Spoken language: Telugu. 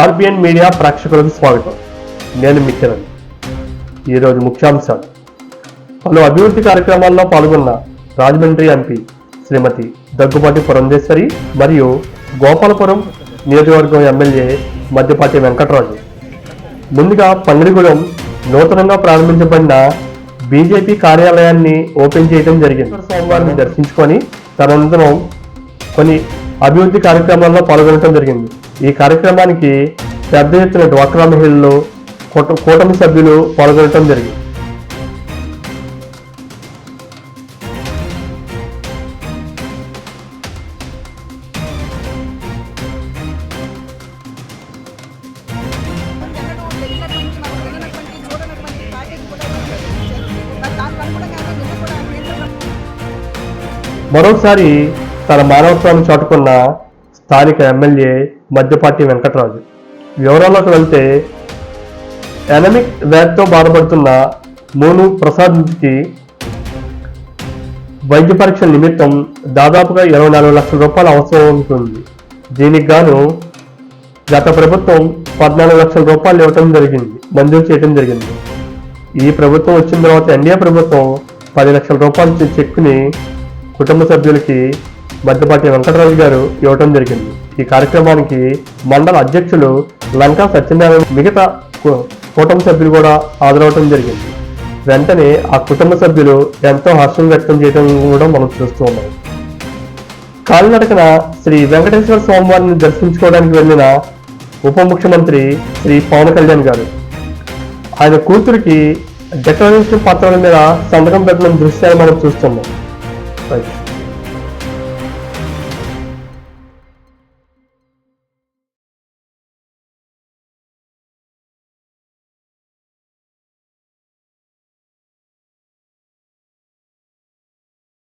ఆర్బిఎన్ మీడియా ప్రేక్షకులకు స్వాగతం. నేను మీ ఈరోజు ముఖ్యాంశాలు. పలు అభివృద్ధి కార్యక్రమాల్లో పాల్గొన్న రాజమండ్రి ఎంపీ శ్రీమతి దగ్గుబాటి పురంధేశ్వరి మరియు గోపాలపురం నియోజకవర్గం ఎమ్మెల్యే మధ్యపాటి వెంకటరాజు. ముందుగా పంగడిగూడెం నూతనంగా ప్రారంభించబడిన బీజేపీ కార్యాలయాన్ని ఓపెన్ చేయడం జరిగింది. సోమవారం దర్శించుకొని తదనంతరం కొన్ని అభివృద్ధి కార్యక్రమాల్లో పాల్గొనడం జరిగింది. ఈ కార్యక్రమానికి పెద్ద ఎత్తున డ్వాక్రా మహిళలు కుట కూటమి సభ్యులు పాల్గొనడం జరిగింది. మరోసారి తన మానవత్వాన్ని చాటుకున్న స్థానిక ఎమ్మెల్యే మధ్యపాటి వెంకటరాజు. వివరాల్లోకి వెళ్తే ఎనమిక్ వ్యాధితో బాధపడుతున్న మోను ప్రసాద్కి వైద్య పరీక్షల నిమిత్తం దాదాపుగా ఇరవై నాలుగు లక్షల రూపాయలు అవసరం ఉంటుంది. దీనికి గాను గత ప్రభుత్వం పద్నాలుగు లక్షల రూపాయలు ఇవ్వటం జరిగింది మంజూరు చేయడం జరిగింది. ఈ ప్రభుత్వం వచ్చిన తర్వాత ఎన్డీఏ ప్రభుత్వం పది లక్షల రూపాయల చెక్కుని కుటుంబ సభ్యులకి మధ్యపాటి వెంకటరాజు గారు ఇవ్వటం జరిగింది. ఈ కార్యక్రమానికి మండల అధ్యక్షులు లంకా సత్యనారాయణ మిగతా కుటుంబ సభ్యులు కూడా హాజరవటం జరిగింది. వెంటనే ఆ కుటుంబ సభ్యులు ఎంతో హర్షం వ్యక్తం చేయడం కూడా మనం చూస్తూ ఉన్నాం. కాలినడకన శ్రీ వెంకటేశ్వర స్వామివారిని దర్శించుకోవడానికి వెళ్ళిన ఉప ముఖ్యమంత్రి శ్రీ పవన్ కళ్యాణ్ గారు. ఆయన కూతురికి డెకరేషన్ పత్రాల మీద సంతకం పెట్టడం దృశ్యాన్ని మనం చూస్తున్నాం. రైట్.